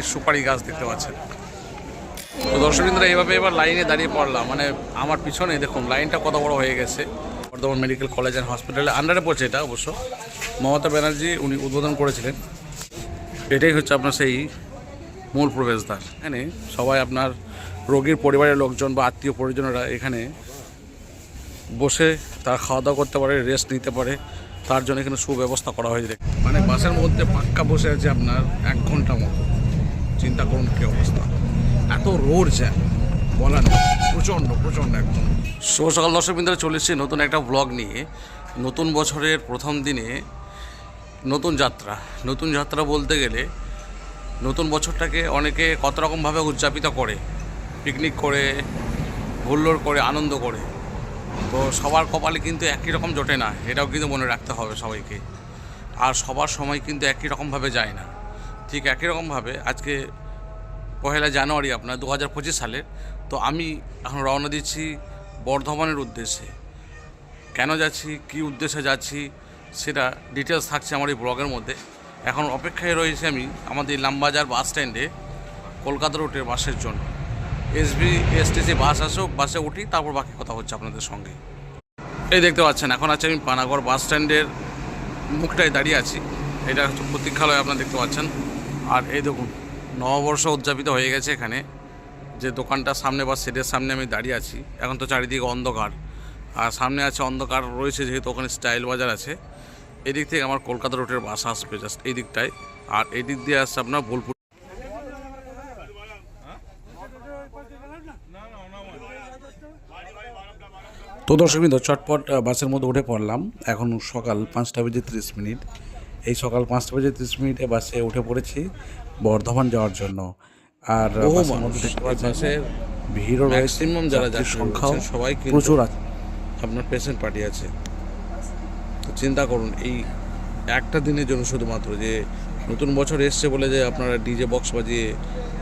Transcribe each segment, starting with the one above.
সুপারি গাছ দেখতে পাচ্ছেন। তো দর্শকবৃন্দরা এইভাবে এবার লাইনে দাঁড়িয়ে পড়লাম। মানে আমার পিছনে দেখুন, লাইনটা কত বড় হয়ে গেছে। বর্ধমান মেডিকেল কলেজ অ্যান্ড হসপিটালের আন্ডারে পড়ছে এটা অবশ্য। মমতা ব্যানার্জি উনি উদ্বোধন করেছিলেন। এটাই হচ্ছে আপনার সেই মূল প্রবেশদ্বার। এখানে সবাই আপনার রোগীর পরিবারের লোকজন বা আত্মীয় পরিজনেরা এখানে বসে তার খাওয়া দাওয়া করতে পারে রেস্ট নিতে পারে। তার জন্য এখানে সুব্যবস্থা করা হয়েছে। মানে বাসের মধ্যে পাক্কা বসে আছে আপনার এক ঘণ্টা মতো। চিন্তা করুন কী অবস্থা। এত রোড জ্যাম বলা নেই প্রচণ্ড প্রচণ্ড একদম। শুভ সকাল, দর্শক বিন্দুরা চলে এসেছি নতুন একটা ব্লগ নিয়ে। নতুন বছরের প্রথম দিনে নতুন যাত্রা। নতুন যাত্রা বলতে গেলে নতুন বছরটাকে অনেকে কত রকমভাবে উদযাপিত করে। পিকনিক করে, হুল্লোড় করে, আনন্দ করে। তো সবার কপালে কিন্তু একই রকম জোটে না, এটাও কিন্তু মনে রাখতে হবে সবাইকে। আর সবার সময় কিন্তু একই রকমভাবে যায় না। ঠিক একই রকমভাবে আজকে পহেলা জানুয়ারি আপনার দু হাজার পঁচিশ সালের, তো আমি এখন রওনা দিচ্ছি বর্ধমানের উদ্দেশ্যে। কেন যাচ্ছি, কী উদ্দেশ্যে যাচ্ছি, সেটা ডিটেলস থাকছে আমার এই ব্লগের মধ্যে। এখন অপেক্ষায় রয়েছে আমি আমাদের ইলামবাজার বাস স্ট্যান্ডে কলকাতা রুটের বাসের জন্য। এসবি এসটিসি বাস আসুক বাসে উঠি, তারপর বাকি কথা হচ্ছে আপনাদের সঙ্গে। এই দেখতে পাচ্ছেন, এখন আছে আমি পানাগড় বাস স্ট্যান্ডের মুখটায় দাঁড়িয়ে আছি। এটা প্রতীক্ষালয়, আপনারা দেখতে পাচ্ছেন। আর এই দেখুন, নববর্ষ উদযাপিত হয়ে গেছে এখানে। যে দোকানটার সামনে বা সেটের সামনে আমি দাঁড়িয়ে আছি, এখন তো চারিদিকে অন্ধকার। আর সামনে আছে অন্ধকার, রয়েছে যেহেতু ওখানে স্টাইল বাজার আছে। এদিক থেকে আমার কলকাতা রোডের বাস আসবে জাস্ট এই দিকটায়। আর এই দিক দিয়ে আসছে আপনার বোলপুর। তো দর্শকবৃন্দ চটপট বাসের মধ্যে উঠে পড়লাম। এখন সকাল পাঁচটা বেজে ত্রিশ মিনিট। এই সকাল পাঁচটা বাজে ত্রিশ মিনিটে বাসে উঠে পড়েছি বর্ধমান যাওয়ার জন্য। আর বাসের ভিড়ও যারা যাত্রীর সংখ্যাও সবাই প্রচুর আছে। আপনার পেশেন্ট পার্টি আছে। তো চিন্তা করুন এই একটা দিনের জন্য শুধুমাত্র যে নতুন বছর এসছে বলে যে আপনারা ডিজে বক্স বাজিয়ে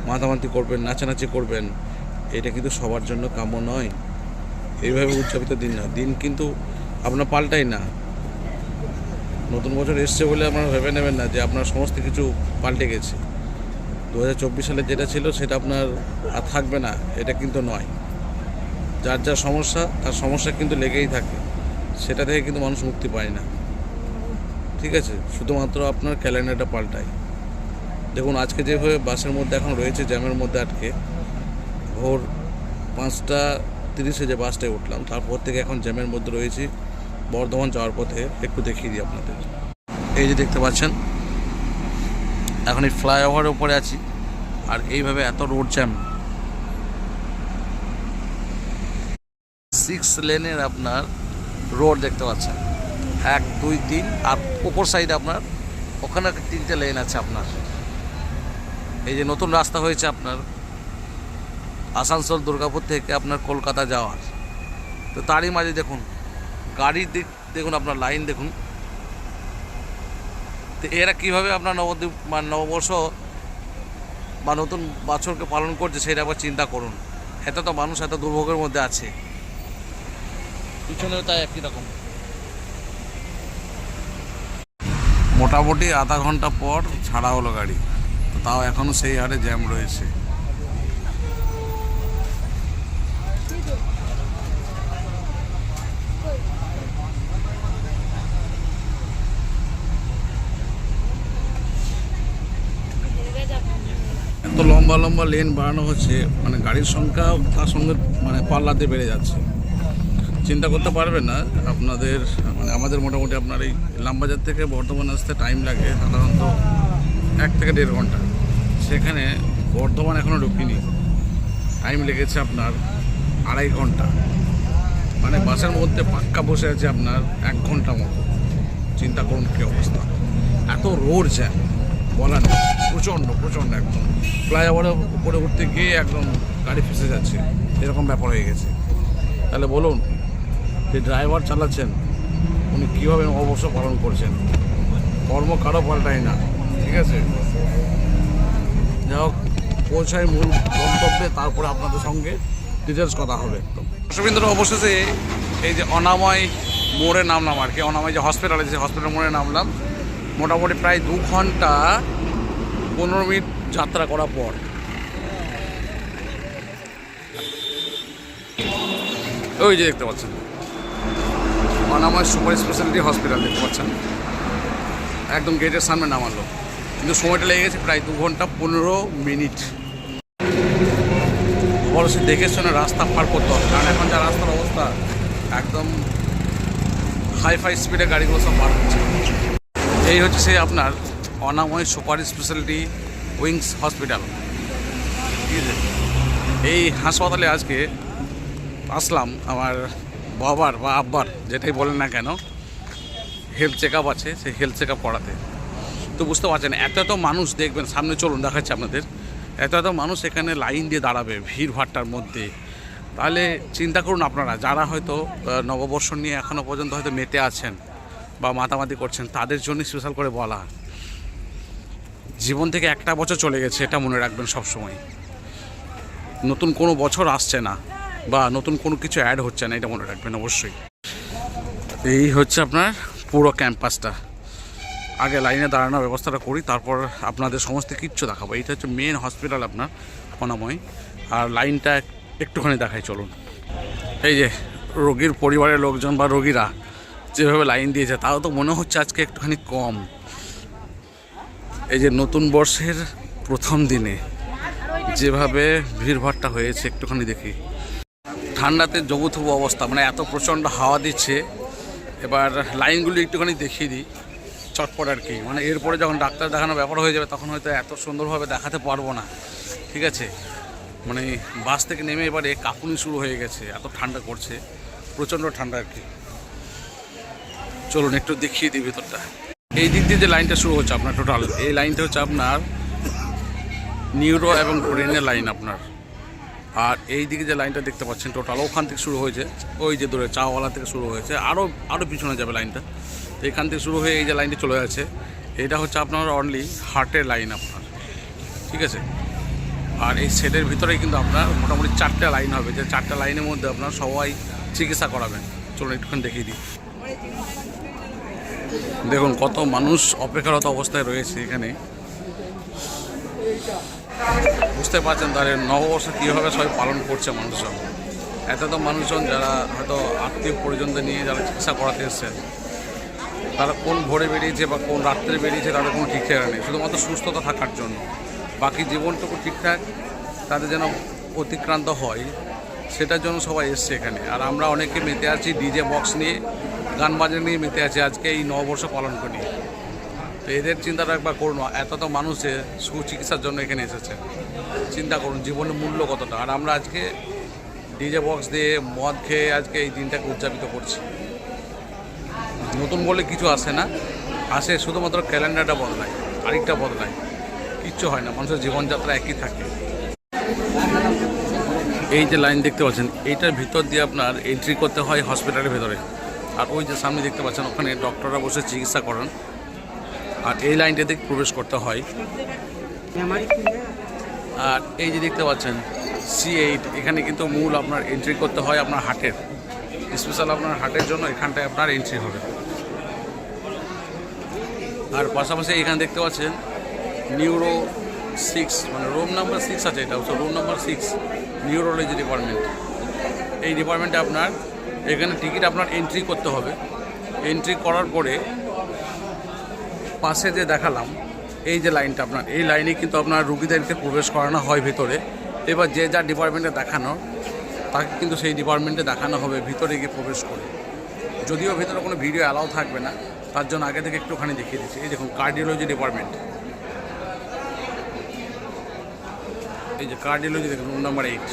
মাতামাতি করবেন নাচানাচি করবেন এটা কিন্তু সবার জন্য কাম্য নয়। এইভাবে উদযাপিত দিন না। দিন কিন্তু আপনার পাল্টাই না। নতুন বছর এসছে বলে আপনারা ভেবে নেবেন না যে আপনার সমস্ত কিছু পাল্টে গেছে। দু হাজার চব্বিশ সালে যেটা ছিল সেটা আপনার আর থাকবে না, এটা কিন্তু নয়। যার যা সমস্যা, তার সমস্যা কিন্তু লেগেই থাকে। সেটা থেকে কিন্তু মানুষ মুক্তি পায় না। ঠিক আছে, শুধুমাত্র আপনার ক্যালেন্ডারটা পাল্টায়। দেখুন, আজকে যেভাবে বাসের মধ্যে এখন রয়েছে, জ্যামের মধ্যে আটকে, ভোর পাঁচটা তিরিশে যে বাসটায় উঠলাম, তারপর থেকে এখন জ্যামের মধ্যে রয়েছি। বর্ধমান যাওয়ার পথে একটু দেখিয়ে দিই আপনাদের। এই যে দেখতে পাচ্ছেন, এখন এই ফ্লাইওভারের উপরে আছি, আর এইভাবে এত রোড জ্যাম। সিক্স লেনের আপনার রোড দেখতে পাচ্ছেন। এক, দুই, তিন, আর উপর সাইডে আপনার ওখানে তিনটে লেন আছে আপনার। এই যে নতুন রাস্তা হয়েছে আপনার আসানসোল দুর্গাপুর থেকে আপনার কলকাতা যাওয়ার। তো তারই মাঝে দেখুন গাড়ির দিক দেখুন, আপনার লাইন দেখুন। তো এরা কীভাবে আপনার নবদ্বীপ মানে নববর্ষ বা নতুন বছরকে পালন করছে সেটা আবার চিন্তা করুন। এত তো মানুষ এত দুর্ভোগের মধ্যে আছে। পিছনেও তাই একই রকম। মোটামুটি আধা ঘণ্টা পর ছাড়া হলো গাড়ি। তাও এখনও সেই হারে জ্যাম রয়েছে এত লম্বা লম্বা লেন বাড়ানো হচ্ছে মানে গাড়ির সংখ্যা তার সঙ্গে মানে পাল্লাতে বেড়ে যাচ্ছে। চিন্তা করতে পারবেন না, আপনাদের মানে আমাদের মোটামুটি আপনার এই লাম্বাজার থেকে বর্ধমান আসতে টাইম লাগে সাধারণত এক থেকে দেড় ঘণ্টা। সেখানে বর্ধমান এখনও ঢুকিনি। টাইম লেগেছে আপনার আড়াই ঘণ্টা। মানে বাসের মধ্যে পাক্কা বসে আছে আপনার এক ঘণ্টা মতো। চিন্তা করুন কী অবস্থা। এত রোড জ্যাম বলা নেই। প্রচণ্ড প্রচণ্ড একদম। ফ্লাইওভারের উপরে উঠতে গিয়ে একদম গাড়ি ফেসে যাচ্ছে। এরকম ব্যাপার হয়ে গেছে। তাহলে বলুন, যে ড্রাইভার চালাচ্ছেন, উনি কীভাবে অবশ্য পালন করছেন? কর্ম কারও পাল্টায় না, ঠিক আছে? যাই হোক পৌঁছায় মূল গন্তব্যে, তারপরে আপনাদের সঙ্গে ডিটেলস কথা হবে দর্শকবৃন্দরা, অবশেষে এই যে অনাময় মোড়ে নামলাম আর কি। অনাময় যে হসপিটাল আছে হসপিটাল মোড়ে নামলাম। মোটামুটি প্রায় দু ঘণ্টা পনেরো মিনিট যাত্রা করার পর। ওই যে দেখতে পাচ্ছেন। অনাময় সুপার স্পেশালিটি হসপিটাল, দেখতে পাচ্ছেন। একদম গেটের সামনে নামালো। কিন্তু সময়টা লেগে গেছে প্রায় দু ঘণ্টা পনেরো মিনিট। অবশ্যই দেখে শুনে রাস্তা পার করতে হবে, কারণ এখন যা রাস্তার অবস্থা, একদম হাই ফাই স্পিডে গাড়িগুলো সব পার হচ্ছে। এই হচ্ছে সেই আপনার অনাময় সুপার স্পেশালিটি উইংস হসপিটাল। এই হাসপাতালে আজকে আসলাম আমার বাবার বা আব্বার, যেটাই বলেন না কেন হেলথ চেক আছে, সেই হেলথ চেক করাতে। তো বুঝতে পারছেন, এত এত মানুষ দেখবেন, সামনে চলুন দেখাচ্ছি আপনাদের, এত এত মানুষ এখানে লাইন দিয়ে দাঁড়াবে ভিড় ভাট্টার মধ্যে। তাহলে চিন্তা করুন আপনারা, যারা হয়তো নববর্ষ নিয়ে এখনও পর্যন্ত হয়তো মেতে আছেন বা মাতামাতি করছেন, তাদের জন্য স্পেশাল করে বলা। জীবন থেকে একটা বছর চলে গেছে, এটা মনে রাখবেন সবসময়। নতুন কোনো বছর আসছে না, বা নতুন কোনো কিছু অ্যাড হচ্ছে না, এটা মনে রাখবেন অবশ্যই। এই হচ্ছে আপনার পুরো ক্যাম্পাসটা আগে লাইনে দাঁড়ানোর ব্যবস্থাটা করি, তারপর আপনাদের সমস্ত কিচ্ছু দেখাবো। এইটা হচ্ছে মেন হসপিটাল আপনার অনাময় আর লাইনটা একটুখানি দেখাই, চলুন। এই যে, রোগীর পরিবারের লোকজন বা রোগীরা যেভাবে লাইন দিয়েছে, তাও তো মনে হচ্ছে আজকে একটুখানি কম। এই যে নতুন বর্ষের প্রথম দিনে যেভাবে ভিড়ভাট্টা হয়েছে, একটুখানি দেখি। ঠান্ডাতে জবুথবু অবস্থা মানে এত প্রচণ্ড হাওয়া দিচ্ছে। এবার লাইনগুলি একটুখানি দেখিয়ে দিই, চটপট আর কি। মানে এরপরে যখন ডাক্তার দেখানোর ব্যাপার হয়ে যাবে, তখন হয়তো এত সুন্দরভাবে দেখাতে পারব না। ঠিক আছে? মানে বাস থেকে নেমে এবারে কাঁপুনি শুরু হয়ে গেছে, এত ঠান্ডা করছে, প্রচণ্ড ঠান্ডা আর কি। চলুন, একটু দেখিয়ে দিই ভেতরটা। এই দিক দিয়ে যে লাইনটা শুরু হচ্ছে আপনার টোটাল, এই লাইনটা হচ্ছে আপনার নিউরো এবং ব্রেনের লাইন আপনার। আর এই দিকে যে লাইনটা দেখতে পাচ্ছেন, টোটাল ওখান থেকে শুরু হয়েছে, ওই যে দূরে চাওয়ালা থেকে শুরু হয়েছে আরও আরও পিছনে যাবে লাইনটা। তো এখান থেকে শুরু হয়ে এই যে লাইনটা চলে যাচ্ছে, এটা হচ্ছে আপনার অনলি হার্টের লাইন আপনার, ঠিক আছে? আর এই সেটের ভিতরেই কিন্তু আপনার মোটামুটি চারটে লাইন হবে, যে চারটে লাইনের মধ্যে আপনার সবাই চিকিৎসা করাবেন। চলুন একটুখানি দেখিয়ে দিই। দেখুন, কত মানুষ অপেক্ষারত অবস্থায় রয়েছে এখানে। বুঝতে পারছেন তাহলে নববর্ষ কীভাবে সবাই পালন করছে মানুষজন। এত তো মানুষজন যারা হয়তো আত্মীয় পরিজনদের নিয়ে যারা চিকিৎসা করাতে এসছেন, তারা কোন ভোরে বেরিয়েছে বা কোন রাত্রে বেরিয়েছে তাদের কোনো ঠিক ঠিকানা নেই। শুধুমাত্র সুস্থতা থাকার জন্য। বাকি জীবনটুকু ঠিকঠাক, তাদের যেন অতিক্রান্ত হয়, সেটার জন্য সবাই এসছে এখানে। আর আমরা অনেকে মেতে আছি, ডিজে বক্স নিয়ে গান বাজনা নিয়ে মেতে আছে, আজকে এই নববর্ষ পালন করি। তো এদের চিন্তাটা একবার করুন, এত তো মানুষের সুচিকিৎসার জন্য এখানে এসেছে। চিন্তা করুন, জীবনের মূল্য কতটা। আর আমরা আজকে ডিজে বক্স দিয়ে মদ খেয়ে আজকে এই দিনটাকে উদযাপিত করছি। নতুন বলে কিছু আসে না। আসে শুধুমাত্র ক্যালেন্ডারটা বদলায়, তারিখটা বদলায়। কিচ্ছু হয় না, মানুষের জীবনযাত্রা একই থাকে। এই যে লাইন দেখতে পাচ্ছেন, এইটার ভিতর দিয়ে আপনার এন্ট্রি করতে হয় হসপিটালের ভেতরে। আর ওই যে সামনে দেখতে পাচ্ছেন, ওখানে ডক্টররা বসে চিকিৎসা করেন। আর এই লাইনটাতে প্রবেশ করতে হয়। আর এই যে দেখতে পাচ্ছেন সি এইট এখানে কিন্তু মূল আপনার এন্ট্রি করতে হয় আপনার হার্টের। স্পেশাল আপনার হার্টের জন্য এখানটায় আপনার এন্ট্রি হবে। আর পাশাপাশি এখানে দেখতে পাচ্ছেন নিউরো সিক্স মানে রুম নাম্বার সিক্স আছে এটা হচ্ছে room number six neurology department এই ডিপার্টমেন্টে আপনার এখানে টিকিট আপনার এন্ট্রি করতে হবে। এন্ট্রি করার পরে পাশে যে দেখালাম, এই যে লাইনটা আপনার, এই লাইনে কিন্তু আপনার রুগীদেরকে প্রবেশ করানো হয় ভিতরে। এবার যে যা ডিপার্টমেন্টে দেখানো, তাকে কিন্তু সেই ডিপার্টমেন্টে দেখানো হবে, ভিতরে গিয়ে প্রবেশ করে। যদিও ভিতরে কোনো ভিডিও অ্যালাউ থাকবে না, তার জন্য আগে থেকে একটুখানি দেখিয়ে দিচ্ছি। এই দেখুন কার্ডিওলজি ডিপার্টমেন্ট এই যে কার্ডিওলজি দেখুন রুম নাম্বার এইট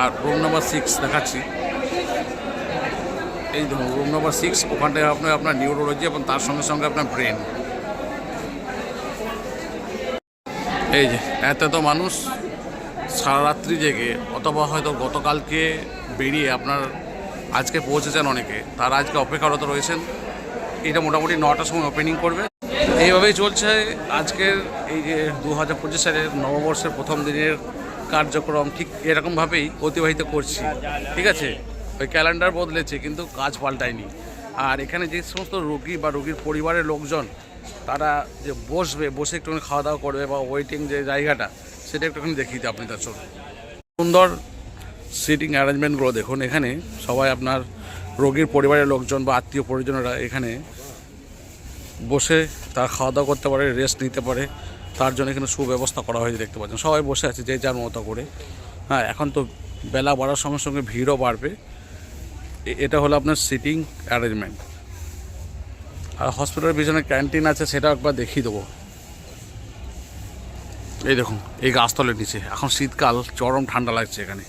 আর রুম নাম্বার সিক্স দেখাচ্ছি। এই দেখুন রুম নাম্বার সিক্স ওখানটায় আপনার আপনার নিউরোলজি এবং তার সঙ্গে সঙ্গে আপনার ব্রেন এই যে, এত এত মানুষ সারা রাত্রি জেগে, অথবা হয়তো গতকালকে বেরিয়ে আপনার আজকে পৌঁছেছেন অনেকে, তারা আজকে অপেক্ষারত রয়েছেন। এটা মোটামুটি নটার সময় ওপেনিং করবে। এইভাবেই চলছে আজকের এই যে দু হাজার পঁচিশ সালের নববর্ষের প্রথম দিনের কার্যক্রম ঠিক এরকমভাবেই অতিবাহিত করছি। ঠিক আছে? ওই ক্যালেন্ডার বদলেছে, কিন্তু কাজ পাল্টায়নি। আর এখানে যে সমস্ত রোগী বা রোগীর পরিবারের লোকজন, তারা যে বসবে, বসে একটুখানি খাওয়া দাওয়া করবে বা ওয়েটিং যে জায়গাটা, সেটা একটুখানি দেখিয়ে দিই আপনি তার চলুন সুন্দর সিটিং অ্যারেঞ্জমেন্টগুলো দেখুন। এখানে সবাই আপনার রোগীর পরিবারের লোকজন বা আত্মীয় পরিজনেরা এখানে বসে তার খাওয়া দাওয়া করতে পারে রেস্ট নিতে পারে। তার জন্য এখানে সুব্যবস্থা করা হয়েছে, দেখতে পাচ্ছেন। সবাই বসে আছে যে যার মতো করে। হ্যাঁ এখন তো বেলা বাড়ার সঙ্গে সঙ্গে ভিড়ও বাড়বে। এটা হলো আপনার সিটিং অ্যারেঞ্জমেন্ট। আর হসপিটালের পিছনে ক্যান্টিন আছে, সেটা একবার দেখিয়ে দেবো। এই দেখুন, এই গাছতলের নিচে। এখন শীতকাল, চরম ঠান্ডা লাগছে এখানে।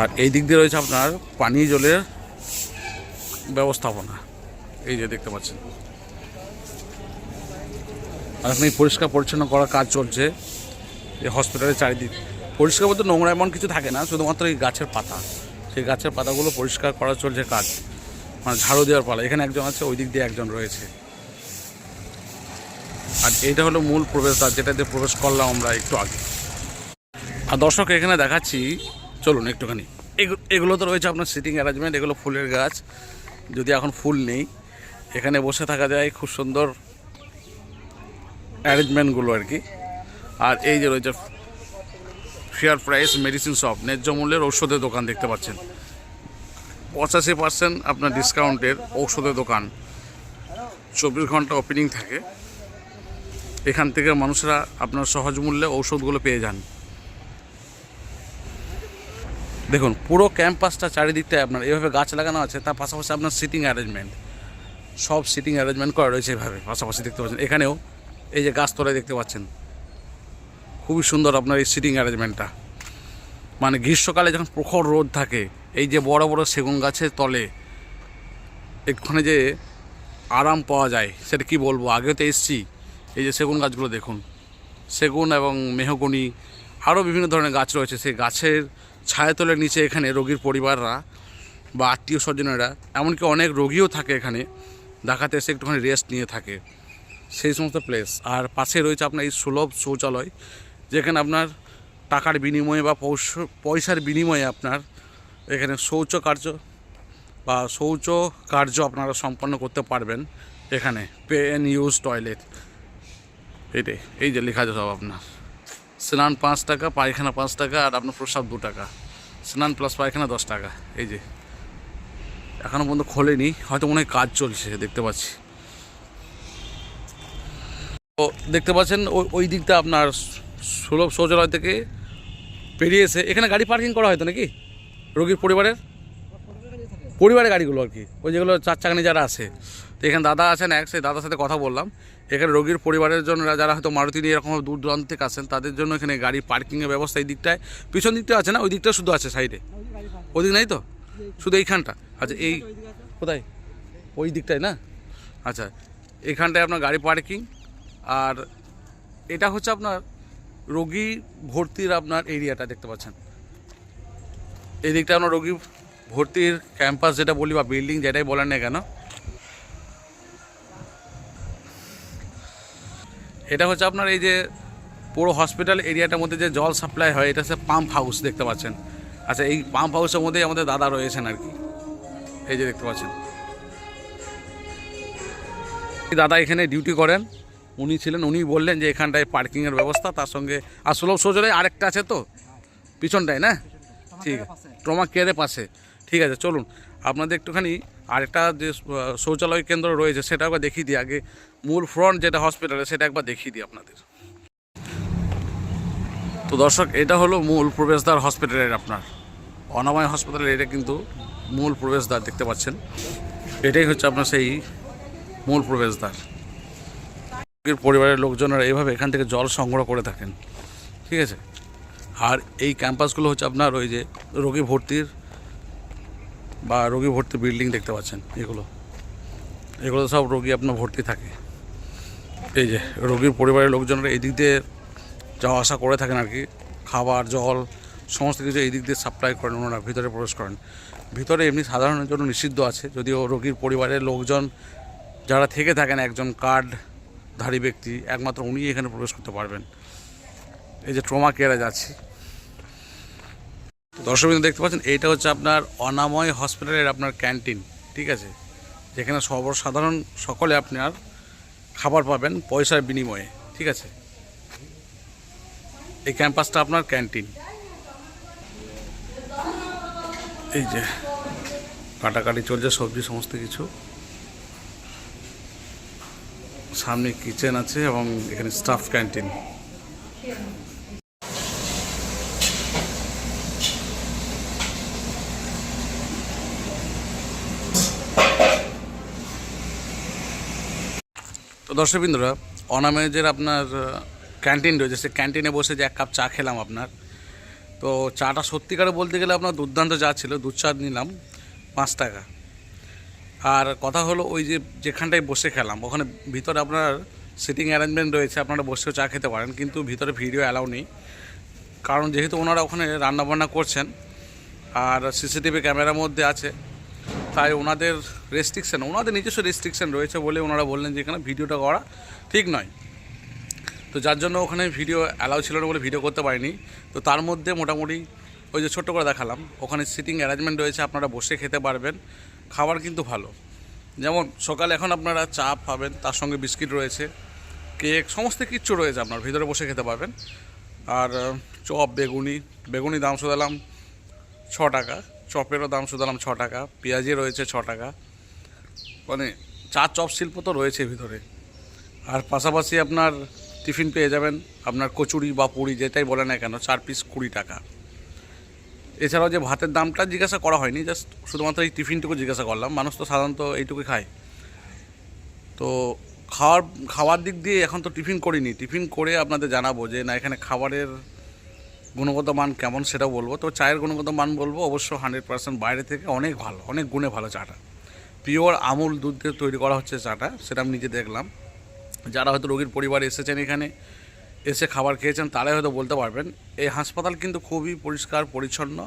আর এই দিক দিয়ে রয়েছে আপনার পানীয় জলের ব্যবস্থাপনা। এই যে দেখতে পাচ্ছেন। আপনি পরিষ্কার পরিচ্ছন্ন করার কাজ চলছে এই হসপিটালের চারিদিক। পরিষ্কার বলতে নোংরা এমন কিছু থাকে না, শুধুমাত্র এই গাছের পাতা। সেই গাছের পাতাগুলো পরিষ্কার করা চলছে কাজ। মানে ঝাড়ু দেওয়ার পালা। এখানে একজন আছে, ওই দিক দিয়ে একজন রয়েছে। আর এইটা হলো মূল প্রবেশদ্বার, যেটা দিয়ে প্রবেশ করলাম আমরা একটু আগে। আর দর্শক, এখানে দেখাচ্ছি, চলুন একটুখানি। এগু- এগুলো তো রয়েছে আপনার সিটিং অ্যারেঞ্জমেন্ট এগুলো ফুলের গাছ। যদি এখন ফুল নেই, এখানে বসে থাকা যায়, খুব সুন্দর অ্যারেঞ্জমেন্টগুলো আর কি। আর এই যে রয়েছে ফেয়ার প্রাইস মেডিসিন শপ ন্যায্য মূল্যের ঔষধের দোকান দেখতে পাচ্ছেন। পঁচাশি পার্সেন্ট আপনার ডিসকাউন্টের ঔষধের দোকান। চব্বিশ ঘণ্টা ওপেনিং থাকে। এখান থেকে মানুষরা আপনার সহজ মূল্যে ঔষধগুলো পেয়ে যান। দেখুন, পুরো ক্যাম্পাসটা চারিদিকটায় আপনার, এভাবে গাছ লাগানো আছে, তার পাশাপাশি আপনার সিটিং অ্যারেঞ্জমেন্ট সব সিটিং অ্যারেঞ্জমেন্ট করা রয়েছে এভাবে, পাশাপাশি দেখতে পাচ্ছেন। এখানেও এই যে গাছতলায় দেখতে পাচ্ছেন, খুবই সুন্দর আপনার এই সিটিং অ্যারেঞ্জমেন্টটা মানে গ্রীষ্মকালে যখন প্রখর রোদ থাকে, এই যে বড় বড় সেগুন গাছের তলে এখানে যে আরাম পাওয়া যায়, সেটা কি বলব? আগে তো এসছি, এই যে সেগুন গাছগুলো দেখুন। সেগুন এবং মেহগনি, আরও বিভিন্ন ধরনের গাছ রয়েছে। সেই গাছের ছায়াতলের নিচে এখানে রোগীর পরিবাররা বা আত্মীয় স্বজনেরা, এমনকি অনেক রোগীও থাকে এখানে। দেখাতে এসে একটুখানি রেস্ট নিয়ে থাকে। সেই সমস্ত প্লেস আর পাশে রয়েছে আপনার এই সুলভ শৌচালয়, যেখানে আপনার টাকার বিনিময়ে বা পয়সার বিনিময়ে আপনার এখানে শৌচ কার্য বা শৌচ কার্য আপনারা সম্পন্ন করতে পারবেন এখানে পে অ্যান্ড ইউজ টয়লেট এটাই এই যে লেখা সব আপনার। স্নান পাঁচ টাকা, পায়খানা পাঁচ টাকা, আর আপনার প্রসাদ দু টাকা। স্নান প্লাস পায়খানা দশ টাকা, এই যে। এখনও পর্যন্ত খোলেনি, হয়তো অনেক কাজ চলছে, দেখতে পাচ্ছি। তো দেখতে পাচ্ছেন ওই ওই দিকটা আপনার সুলভ শৌচালয় থেকে পেরিয়ে এসে, এখানে গাড়ি পার্কিং করা হয়তো নাকি? রোগীর পরিবারের? পরিবারের গাড়িগুলো আর কি, ওই যেগুলো চার চাকানি যারা আছে। তো এখানে দাদা আছেন এক, সেই দাদার সাথে কথা বললাম। এখানে রোগীর পরিবারের জন্য যারা হয়তো মারুতি নিয়ে এরকম দূর দূরান্ত থেকে আসেন, তাদের জন্য এখানে গাড়ি পার্কিংয়ের ব্যবস্থা এই দিকটায়। পিছন দিকটা আছে না? ওই দিকটা শুধু আছে সাইডে? ওদিক নাই তো? শুধু এইখানটা? আচ্ছা এই কোথায়? ওই দিকটায় না? আচ্ছা এখানটায় আপনার গাড়ি পার্কিং। আর এটা হচ্ছে আপনার রোগী ভর্তির আপনার এরিয়াটা দেখতে পাচ্ছেন। এই দিকটা আপনার রোগী ভর্তির ক্যাম্পাস যেটা বলি বা বিল্ডিং যেটাই বলেন না কেন। এটা হচ্ছে আপনার এই যে পুরো হসপিটাল এরিয়াটার মধ্যে যে জল সাপ্লাই হয়, এটা হচ্ছে পাম্প হাউস দেখতে পাচ্ছেন। আচ্ছা এই পাম্প হাউসের মধ্যেই আমাদের দাদা রয়েছেন আর কি। এই যে দেখতে পাচ্ছেন। দাদা এখানে ডিউটি করেন। উনি ছিলেন, উনি বললেন যে এখানটায় পার্কিংয়ের ব্যবস্থা, তার সঙ্গে আর সুলভ শৌচালয় আরেকটা আছে তো, পিছনটায়, না? ঠিক আছে। ট্রমা কেয়ারের পাশে। ঠিক আছে, চলুন। আপনাদের একটুখানি আরেকটা যে শৌচালয় কেন্দ্র রয়েছে সেটা একবার দেখিয়ে দিই। আগে মূল ফ্রন্ট যেটা হসপিটালে সেটা একবার দেখিয়ে দিই আপনাদের। তো দর্শক, এটা হলো মূল প্রবেশদ্বার হসপিটালের আপনার। অনাময় হসপিটালের এটা কিন্তু মূল প্রবেশদ্বার দেখতে পাচ্ছেন। এটাই হচ্ছে আপনার সেই মূল প্রবেশদ্বার। পরিবারের লোকজনেরা এইভাবে এখান থেকে জল সংগ্রহ করে থাকেন। ঠিক আছে? আর এই ক্যাম্পাসগুলো হচ্ছে আপনার ওই যে রোগী ভর্তির বা রোগী ভর্তি বিল্ডিং দেখতে পাচ্ছেন এগুলো। এগুলো সব রোগী আপনার ভর্তি থাকে। এই যে রোগীর পরিবারের লোকজনরা এই দিক দিয়ে যাওয়া আসা করে থাকেন আর কি। খাবার, জল, সমস্ত কিছু এই দিক দিয়ে সাপ্লাই করেন, ওনারা ভিতরে প্রবেশ করেন। ভিতরে এমনি সাধারণের জন্য নিষিদ্ধ আছে। যদিও রোগীর পরিবারের লোকজন যারা থেকে থাকেন, একজন কার্ডধারী ব্যক্তি, একমাত্র উনি এখানে প্রবেশ করতে পারবেন। এই যে ট্রমা কেয়ারে যাচ্ছি। দর্শক দেখতে পাচ্ছেন, এইটা হচ্ছে আপনার অনাময় হসপিটালের আপনার ক্যান্টিন ঠিক আছে? যেখানে সর্বসাধারণ সকলে আপনার খাবার পাবেন পয়সার বিনিময়ে, ঠিক আছে? এই ক্যাম্পাসটা আপনার ক্যান্টিন এই যে কাটাকাটি চলছে, সবজি, সমস্ত কিছু। সামনে কিচেন আছে এবং এখানে স্টাফ ক্যান্টিন তো দর্শকবৃন্দরা, অনামেজের আপনার ক্যান্টিন রয়েছে। সে ক্যান্টিনে বসে যে এক কাপ চা খেলাম আপনার। তো চাটা সত্যিকারে বলতে গেলে আপনার দুর্দান্ত চা ছিল। দুধ চা নিলাম, পাঁচ টাকা। আর কথা হলো ওই যে যেখানটায় বসে খেলাম, ওখানে ভিতরে আপনার সিটিং অ্যারেঞ্জমেন্ট রয়েছে, আপনারা বসেও চা খেতে পারেন, কিন্তু ভিতরে ভিডিও অ্যালাউ নেই। কারণ যেহেতু ওনারা ওখানে রান্নাবান্না করছেন, আর সিসিটিভি ক্যামেরার মধ্যে আছে, তাই ওনাদের রেস্ট্রিকশান ওনাদের নিজস্ব রেস্ট্রিকশান রয়েছে বলে ওনারা বললেন যে এখানে ভিডিওটা করা ঠিক নয়। তো যার জন্য ওখানে ভিডিও অ্যালাউ ছিল না বলে ভিডিও করতে পারিনি। তো তার মধ্যে মোটামুটি ওই যে ছোট্ট করে দেখালাম, ওখানে সিটিং অ্যারেঞ্জমেন্ট রয়েছে, আপনারা বসে খেতে পারবেন। খাবার কিন্তু ভালো। যেমন সকালে এখন আপনারা চা পাবেন, তার সঙ্গে বিস্কিট রয়েছে, কেক, সমস্ত কিচ্ছু রয়েছে আপনার, ভিতরে বসে খেতে পারবেন। আর চপ, বেগুনি বেগুনি দাম শুধালাম ছ টাকা, চপেরও দাম শুধালাম ছ টাকা পেঁয়াজি রয়েছে ছ টাকা। মানে চা, চপ শিল্প তো রয়েছে ভিতরে। আর পাশাপাশি আপনার টিফিন পেয়ে যাবেন, আপনার কচুরি বা পুরি, যেটাই বলে না কেন, চার পিস কুড়ি টাকা। এছাড়াও যে ভাতের দামটা জিজ্ঞাসা করা হয়নি জাস্ট শুধুমাত্র এই টিফিনটুকু জিজ্ঞাসা করলাম। মানুষ তো সাধারণত এইটুকুই খায়। তো খাওয়ার খাওয়ার দিক দিয়ে এখন তো টিফিন করিনি। টিফিন করে আপনাদের জানাব যে, না, এখানে খাবারের গুণগত মান কেমন সেটাও বলব। তো চায়ের গুণগত মান বলব, অবশ্য হান্ড্রেড পার্সেন্ট বাইরে থেকে অনেক ভালো, অনেক গুণে ভালো চাটা। পিওর আমুল দুধ দিয়ে তৈরি করা হচ্ছে চাটা, সেটা আমি নিজে দেখলাম। যারা হয়তো রোগীর পরিবার এসেছেন এখানে এসে খাবার খেয়েছেন, তারাই হয়তো বলতে পারবেন। এই হাসপাতাল কিন্তু খুবই পরিষ্কার, পরিচ্ছন্ন।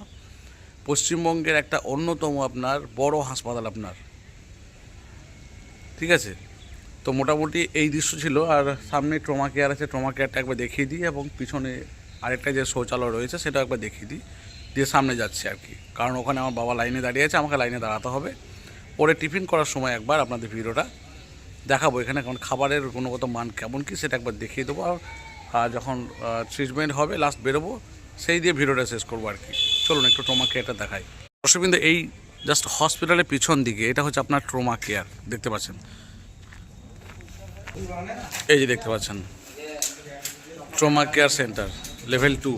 পশ্চিমবঙ্গের একটা অন্যতম আপনার বড় হাসপাতাল আপনার। ঠিক আছে? তো মোটামুটি এই দৃশ্য ছিল, আর সামনে ট্রমা কেয়ার আছে, ট্রমা কেয়ারটা একবার দেখিয়ে দিই, এবং পিছনে আরেকটা যে শৌচালয় রয়েছে, সেটা একবার দেখিয়ে দিই। দিয়ে সামনে যাচ্ছি আর কি। কারণ ওখানে আমার বাবা লাইনে দাঁড়িয়ে আছে, আমাকে লাইনে দাঁড়াতে হবে। পরে টিফিন করার সময় একবার আপনাদের ভিডিওটা দেখাবো। এখানে কারণ খাবারের গুণগত মান কেমন কি, সেটা একবার দেখিয়ে দেবো। আর যখন ট্রিটমেন্ট হবে লাস্ট বেরোবো, সেই দিয়ে ভিডিওটা শেষ করব আর কি। চলুন, একটু ট্রমা কেয়ারটা দেখাই। দর্শকবৃন্দ, এই জাস্ট হসপিটালের পিছন দিকে, এটা হচ্ছে আপনার ট্রমা কেয়ার দেখতে পাচ্ছেন? এই যে দেখতে পাচ্ছেন trauma care centre level two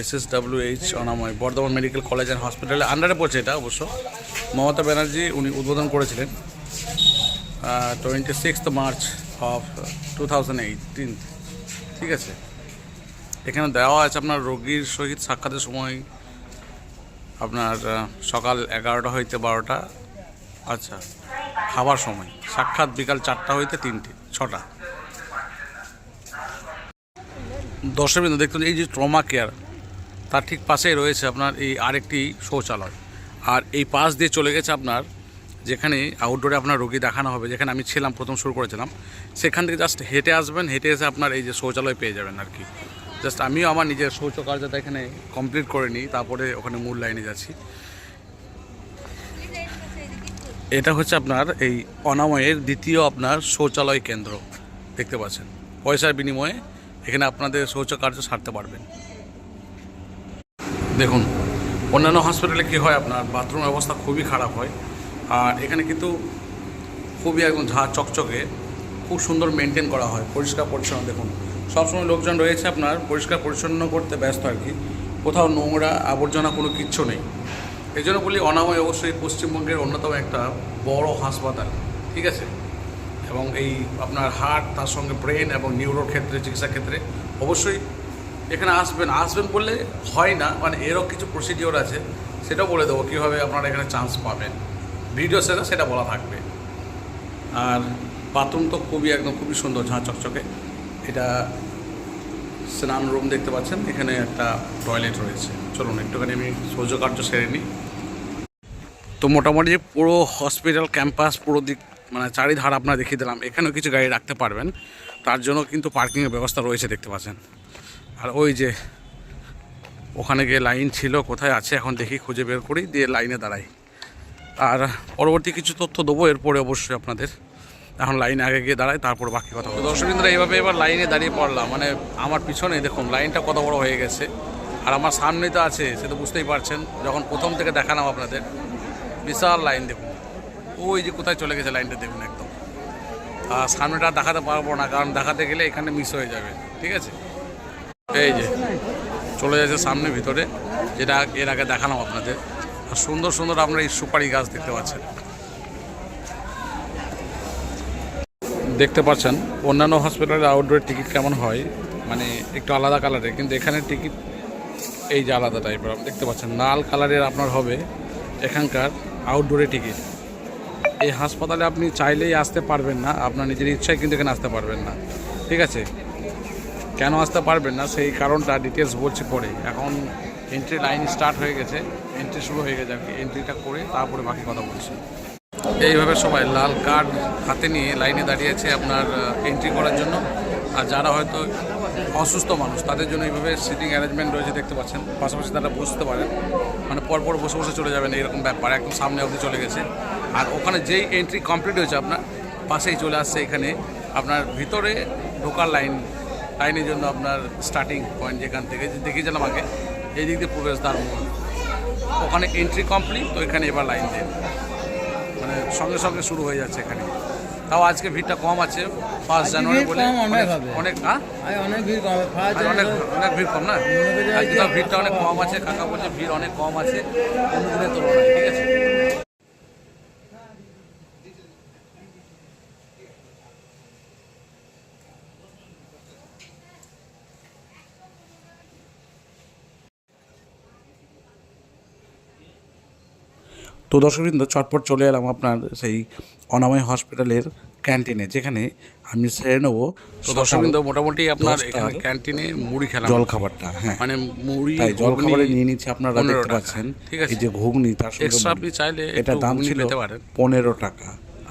S S W H Anamoy, Bardhaman medical college and হসপিটালে আন্ডারে পড়ছে এটা অবশ্য। মমতা ব্যানার্জি, উনি উদ্বোধন করেছিলেন twenty sixth March of two thousand eighteen ঠিক আছে? এখানে দেওয়া আছে আপনার রোগীর সহিত সাক্ষাতের সময় আপনার সকাল এগারোটা হইতে বারোটা আচ্ছা খাবার সময়। সাক্ষাৎ বিকাল চারটা হইতে তিনটে, ছটা। দর্শকবৃন্দ দেখুন এই যে ট্রমা কেয়ার, তার ঠিক পাশেই রয়েছে আপনার এই আরেকটি শৌচালয়। আর এই পাশ দিয়ে চলে গেছে আপনার যেখানে আউটডোরে আপনার রোগী দেখানো হবে, যেখানে আমি ছিলাম, প্রথম শুরু করেছিলাম, সেখান থেকে জাস্ট হেঁটে আসবেন, হেঁটে এসে আপনার এই যে শৌচালয় পেয়ে যাবেন আর কি। জাস্ট আমিও আমার নিজের শৌচ কার্যটা এখানে কমপ্লিট করে নিই, তারপরে ওখানে মূল লাইনে যাচ্ছি। এটা হচ্ছে আপনার এই অনাময়ের দ্বিতীয় আপনার শৌচালয় কেন্দ্র, দেখতে পাচ্ছেন। পয়সার বিনিময়ে এখানে আপনাদের শৌচকার্য সারতে পারবেন। দেখুন, অন্যান্য হসপিটালে কী হয় আপনার বাথরুম ব্যবস্থা খুবই খারাপ হয়। আর এখানে কিন্তু খুবই একদম ঝাঁ চকচকে, খুব সুন্দর মেনটেন করা হয়, পরিষ্কার পরিচ্ছন্ন। দেখুন, সবসময় লোকজন রয়েছে আপনার, পরিষ্কার পরিচ্ছন্ন করতে ব্যস্ত আর কি। কোথাও নোংরা আবর্জনা কোনো কিচ্ছু নেই। এই জন্য বলি অনাময় অবশ্যই পশ্চিমবঙ্গের অন্যতম একটা বড় হাসপাতাল, ঠিক আছে? এবং এই আপনার হার্ট, তার সঙ্গে ব্রেন এবং নিউরোর ক্ষেত্রে, চিকিৎসা ক্ষেত্রে অবশ্যই এখানে আসবেন। আসবেন বললে হয় না মানে এরও কিছু প্রসিডিওর আছে, সেটাও বলে দেবো, কীভাবে আপনারা এখানে চান্স পাবেন। ভিডিও সেটা সেটা বলা থাকবে। আর বাথরুম তো খুবই একদম খুবই সুন্দর, ঝাঁ চকচকে। এটা স্নান রুম দেখতে পাচ্ছেন, এখানে একটা টয়লেট রয়েছে। চলুন, একটুখানি আমি সৌর্যকার্য সেরে নিই। তো মোটামুটি পুরো হসপিটাল, ক্যাম্পাস, পুরো দিক মানে চারিধার আপনার দেখিয়ে দিলাম। এখানেও কিছু গাড়ি রাখতে পারবেন। তার জন্য কিন্তু পার্কিংয়ের ব্যবস্থা রয়েছে দেখতে পাচ্ছেন। আর ওই যে ওখানে গিয়ে লাইন ছিল, কোথায় আছে, এখন দেখি খুঁজে বের করি, দিয়ে লাইনে দাঁড়াই। আর পরবর্তী কিছু তথ্য দেবো, এরপরে অবশ্যই আপনাদের। এখন লাইনে আগে গিয়ে দাঁড়াই তারপর বাকি কথা বলব। দর্শকবৃন্দরা, এইভাবে এবার লাইনে দাঁড়িয়ে পড়লাম। মানে আমার পিছনে দেখুন, লাইনটা কত বড় হয়ে গেছে। আর আমার সামনে তো আছে, সে তো বুঝতেই পারছেন। যখন প্রথম থেকে দেখালাম আপনাদের, বিশাল লাইন দেখুন। ওই যে কোথায় চলে গেছে লাইনটা দেখুন একদম। আর সামনেটা দেখাতে পারব না, কারণ দেখাতে গেলে এখানে মিস হয়ে যাবে। ঠিক আছে? এই যে, চলে যাচ্ছে সামনে ভিতরে, যেটা এর আগে দেখালাম আপনাদের। সুন্দর সুন্দর আপনারা এই সুপারি গাছ দেখতে পাচ্ছেন। দেখতে পাচ্ছেন, অন্যান্য হসপিটালের আউটডোরের টিকিট কেমন হয়? মানে একটু আলাদা কালারের কিন্তু এখানে টিকিট এই যে আলাদা টাইপের দেখতে পাচ্ছেন, লাল কালারের আপনার হবে এখানকার আউটডোরে টিকিট এই হাসপাতালে আপনি চাইলেই আসতে পারবেন না, আপনার নিজের ইচ্ছায় কিন্তু এখানে আসতে পারবেন না। ঠিক আছে? কেন আসতে পারবেন না? সেই কারণটা ডিটেলস বলছি পরে। এখন এন্ট্রি লাইন স্টার্ট হয়ে গেছে। এন্ট্রি শুরু হয়ে গেছে আর কি এন্ট্রিটা করে তারপরে বাকি কথা বলছি। এইভাবে সবাই লাল কার্ড হাতে নিয়ে লাইনে দাঁড়িয়েছে আপনার এন্ট্রি করার জন্য। আর যারা হয়তো অসুস্থ মানুষ, তাদের জন্য এইভাবে সিটিং অ্যারেঞ্জমেন্ট রয়েছে, দেখতে পাচ্ছেন। পাশাপাশি তারা বসতে পারেন। মানে পরপর বসে বসে চলে যাবেন এরকম ব্যাপার। একদম সামনে অবধি চলে গেছে। আর ওখানে যেই এন্ট্রি কমপ্লিট হয়েছে আপনার, পাশেই চলে আসছে এখানে আপনার ভিতরে ঢোকার লাইন লাইনের জন্য আপনার স্টার্টিং পয়েন্ট যেখান থেকে। দেখিয়েছিলাম আগে। এই দিক দিয়ে প্রবেশদ্বার মোড়। ওখানে এন্ট্রি কমপ্লিট তো এখানে এবার লাইন দেন মানে সঙ্গে সঙ্গে শুরু হয়ে যাচ্ছে এখানে। তাও আজকে ভিড়টা কম আছে ফার্স্ট জানুয়ারি বলে অনেক অনেক অনেক হ্যাঁ? অনেক ভিড় কম অনেক অনেক ভিড় কম না? আজকে ভিড়টা অনেক কম আছে কাকা বলছে ভিড় অনেক কম আছে। অন্য দিনের তুলনায় ঠিক আছে? তো দর্শকবৃন্দ চটপট চলে এলাম আপনার সেই অনাময় হসপিটালের ক্যান্টিনে যেখানে আমি সেরে নেব তো দর্শকবৃন্দ মোটামুটি আপনার এখানে ক্যান্টিনে মুড়ি খেলাম। জল খাবারটা হ্যাঁ। মানে মুড়ি তাই জল খাবারে নিয়ে নিচ্ছে আপনারা পনেরো দেখতে টাকা। পাচ্ছেন। এই যে ঘুগনি তার সঙ্গে আপনি চাইলে এটা দাম ছিল পারেন। পনেরো টাকা।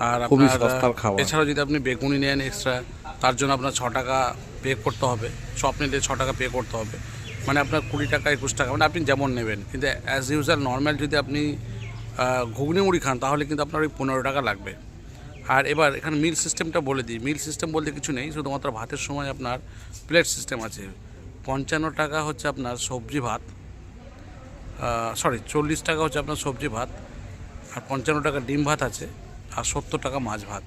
আর খুবই সস্তার খাবার। এছাড়াও যদি আপনি বেগুনি নেন এক্সট্রা তার জন্য আপনার ছ টাকা পে করতে হবে। চপ নিলে ছ টাকা পে করতে হবে। মানে আপনার কুড়ি টাকা একুশ টাকা মানে আপনি যেমন নেবেন। কিন্তু অ্যাজ ইউজুয়াল নর্মাল যদি আপনি ঘুগনি মুড়ি খান তাহলে কিন্তু আপনার ওই পনেরো টাকা লাগবে। আর এবার এখানে মিল সিস্টেমটা বলে দিই। মিল সিস্টেম বলতে কিছু নেই শুধুমাত্র ভাতের সময় আপনার প্লেট সিস্টেম আছে। পঞ্চান্ন টাকা হচ্ছে আপনার সবজি ভাত সরি চল্লিশ টাকা হচ্ছে আপনার সবজি ভাত আর পঞ্চান্ন টাকা ডিম ভাত আছে আর সত্তর টাকা মাছ ভাত।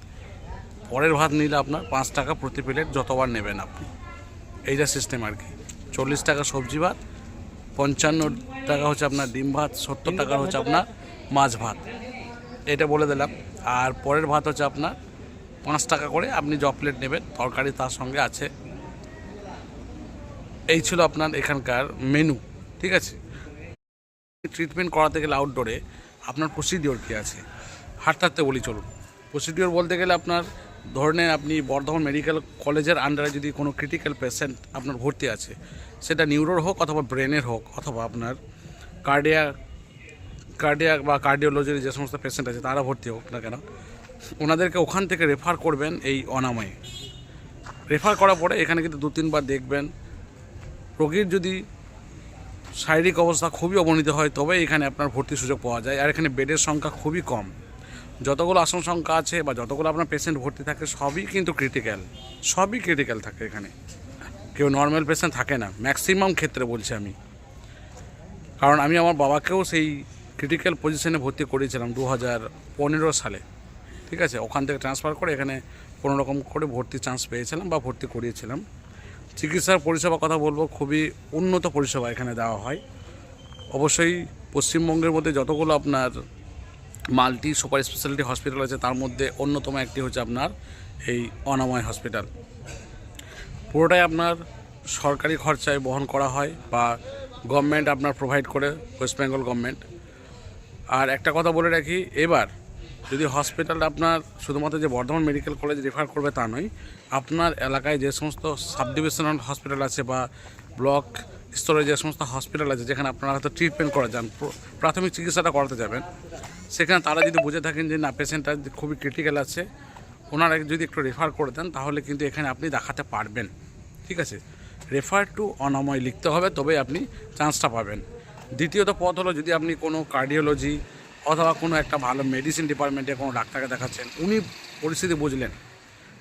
পরের ভাত নিলে আপনার পাঁচ টাকা প্রতি প্লেট যতবার নেবেন আপনি। এইটা সিস্টেম আর কি। চল্লিশ টাকা সবজি ভাত পঞ্চান্ন টাকা হচ্ছে আপনার ডিম ভাত সত্তর টাকা হচ্ছে আপনার মাছ ভাত। এটা বলে দিলাম। আর পরের ভাত হচ্ছে আপনার পাঁচ টাকা করে আপনি জ প্লেট নেবেন। তরকারি তার সঙ্গে আছে। এই ছিল আপনার এখানকার মেনু ঠিক আছে? ট্রিটমেন্ট করাতে গেলে আউটডোরে আপনার প্রসিডিওর কী আছে? হাঁটতে বলি, চলুন। প্রসিডিওর বলতে গেলে আপনার ধরে আপনি বর্ধমান মেডিকেল কলেজের আন্ডারে যদি কোনো ক্রিটিক্যাল পেশেন্ট আপনার ভর্তি আছে, সেটা নিউরোর হোক অথবা ব্রেনের হোক অথবা আপনার কার্ডিয়া কার্ডিয়াক বা কার্ডিওলজির যে সমস্ত পেশেন্ট আছে, তারা ভর্তি হোক না কেন, ওনাদেরকে ওখান থেকে রেফার করবেন এই অনাময়ে। রেফার করার পরে এখানে কিন্তু দু তিনবার দেখবেন। রোগীর যদি শারীরিক অবস্থা খুবই অবনতি হয়, তবে এখানে আপনার ভর্তির সুযোগ পাওয়া যায়। আর এখানে বেডের সংখ্যা খুবই কম। যতগুলো আসন সংখ্যা আছে বা যতগুলো আপনার পেশেন্ট ভর্তি থাকে, সবই কিন্তু ক্রিটিক্যাল সবই ক্রিটিক্যাল থাকে এখানে। কেউ নর্মাল পেশেন্ট থাকে না। ম্যাক্সিমাম ক্ষেত্রে বলছি আমি। কারণ আমি আমার বাবাকেও সেই ক্রিটিক্যাল পজিশনে ভর্তি করিয়েছিলাম দু হাজার পনেরো সালে। ঠিক আছে? ওখান থেকে ট্রান্সফার করে এখানে কোনো রকম করে ভর্তি চান্স পেয়েছিলাম বা ভর্তি করিয়েছিলাম। চিকিৎসার পরিষেবা কথা বলব, খুবই উন্নত পরিষেবা এখানে দেওয়া হয়। অবশ্যই পশ্চিমবঙ্গের মধ্যে যতগুলো আপনার মাল্টি সুপার স্পেশালিটি হসপিটাল আছে, তার মধ্যে অন্যতম একটি হচ্ছে আপনার এই অনাময় হসপিটাল পুরোটাই আপনার সরকারি খরচায় বহন করা হয় বা গভর্নমেন্ট আপনার প্রোভাইড করে ওয়েস্ট বেঙ্গল গভর্নমেন্ট আর একটা কথা বলে রাখি, এবার যদি হসপিটালটা আপনার শুধুমাত্র যে বর্ধমান মেডিকেল কলেজ রেফার করবে তা নয়, আপনার এলাকায় যে সমস্ত সাব ডিভিশনাল হসপিটাল আছে বা ব্লক স্তরে যে সমস্ত হসপিটাল আছে যেখানে আপনারা হয়তো ট্রিটমেন্ট করা যান প্রাথমিক চিকিৎসাটা করাতে যাবেন, সেখানে তারা যদি বুঝে থাকেন যে না পেশেন্টটা খুবই ক্রিটিক্যাল আছে, ওনারা যদি একটু রেফার করে দেন, তাহলে কিন্তু এখানে আপনি দেখাতে পারবেন। ঠিক আছে? রেফার টু অনাময় লিখতে হবে, তবেই আপনি চান্সটা পাবেন। দ্বিতীয়ত পথ হলো যদি আপনি কোনো কার্ডিওলজি অথবা কোনো একটা ভালো মেডিসিন ডিপার্টমেন্টে কোনো ডাক্তারকে দেখাচ্ছেন, উনি পরিস্থিতি বুঝলেন,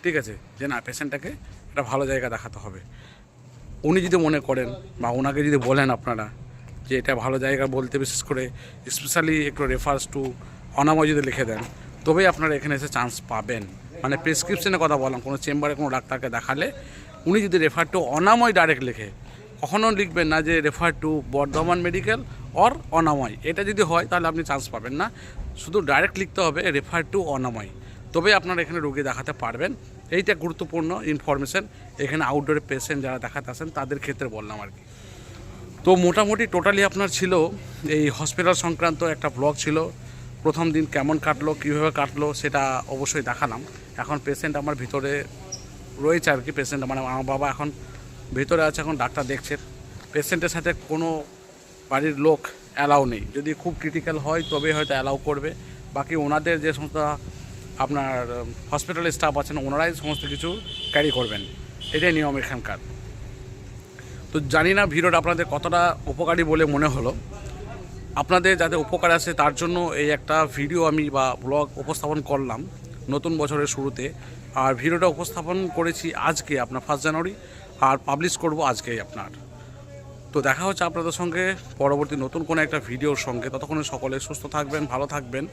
ঠিক আছে, যে না পেশেন্টটাকে একটা ভালো জায়গা দেখাতে হবে। উনি যদি মনে করেন বা ওনাকে যদি বলেন আপনারা যে এটা ভালো জায়গা বলতে, বিশেষ করে স্পেশালি একটু রেফার্স টু অনাময় যদি লিখে দেন, তবেই আপনারা এখানে এসে চান্স পাবেন। মানে প্রেসক্রিপশনের কথা বললাম, কোনো চেম্বারে কোনো ডাক্তারকে দেখালে, উনি যদি রেফার টু অনাময় ডাইরেক্ট লেখে কখনো লিখবেন না যে refer to Bardhaman medical or Anamoy. এটা যদি হয়, তাহলে আপনি চান্স পাবেন না। শুধু ডাইরেক্ট লিখতে হবে রেফার টু অনাময়। তবে আপনারা এখানে রোগী দেখাতে পারবেন। এইটা গুরুত্বপূর্ণ ইনফরমেশন এখানে আউটডোরে পেশেন্ট যারা দেখাতে আসেন, তাদের ক্ষেত্রে বললাম আর কি। তো মোটামুটি টোটালি আপনার ছিল এই হসপিটাল সংক্রান্ত একটা ব্লগ ছিল। প্রথম দিন কেমন কাটলো, কীভাবে কাটলো, সেটা অবশ্যই দেখালাম। এখন পেশেন্ট আমার ভিতরে রয়েছে আর কি। পেশেন্ট মানে আমার বাবা এখন ভিতরে আছে এখন ডাক্তার দেখছেন পেশেন্টের সাথে কোনো বাড়ির লোক অ্যালাউ নেই। যদি খুব ক্রিটিক্যাল হয় তবে হয়তো অ্যালাউ করবে। বাকি ওনাদের যে সমস্ত আপনার হসপিটালের স্টাফ আছেন, ওনারাই সমস্ত কিছু ক্যারি করবেন। এটাই নিয়ম এখানকার। তো জানি না ভিডিওটা আপনাদের কতটা উপকারী বলে মনে হলো। আপনাদের যাতে উপকার আসে, তার জন্য এই একটা ভিডিও আমি বা ব্লগ উপস্থাপন করলাম নতুন বছরের শুরুতে। আর ভিডিওটা উপস্থাপন করেছি আজকে, আপনার ফার্স্ট জানুয়ারি আর পাবলিশ করব আজকেই আপনার। তো দেখা হচ্ছে আপনাদের সঙ্গে পরবর্তী নতুন কোনো একটা ভিডিওর সঙ্গে। ততক্ষণে সকলে সুস্থ থাকবেন, ভালো থাকবেন।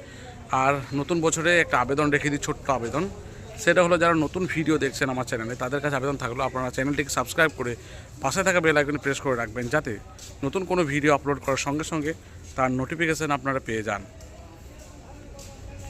আর নতুন বছরে একটা আবেদন রেখে দিই, ছোট্ট আবেদন। সেটা হলো যারা নতুন ভিডিও দেখছেন আমার চ্যানেলে, তাদের কাছে আবেদন থাকল আপনারা চ্যানেলটিকে সাবস্ক্রাইব করে পাশে থাকা বেল আইকনে প্রেস করে রাখবেন, যাতে নতুন কোনো ভিডিও আপলোড করার সঙ্গে সঙ্গে তার নোটিফিকেশান আপনারা পেয়ে যান।